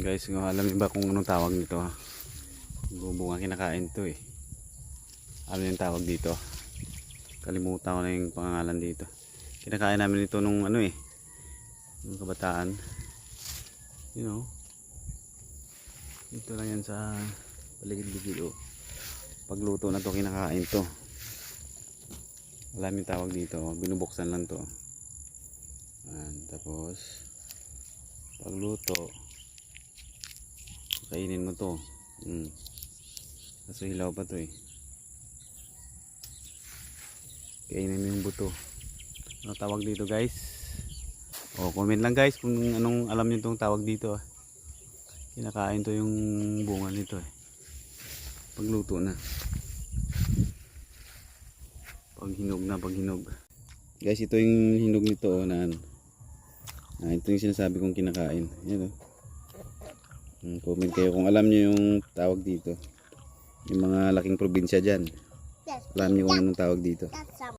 Guys, kung alam niyo ba kung anong tawag nito ha? Bubunga kinakain to eh. Ano yung tawag dito? Kalimutan ko na yung pangalan dito. Kinakain namin ito nung ano eh. Nung kabataan. You know. Dito lang yan sa paligid-ligid oh. Pagluto na to kinakain to. Alam yung tawag dito. oh. Binubuksan lang to. Ayan, tapos pagluto kainin mo to mm. kaso hilaw pa to eh kainin mo yung buto ano tawag dito guys o comment lang guys kung anong alam nyo itong tawag dito ah. kinakain to yung bunga nito eh pagluto na pag hinog na pag hinog guys ito yung hinog nito oh, na ano Ah, ito yung sinasabi kong kinakain. Yan oh. Mm, Comment kayo kung alam niyo yung tawag dito. Yung mga laking probinsya dyan. Alam niyo kung anong tawag dito.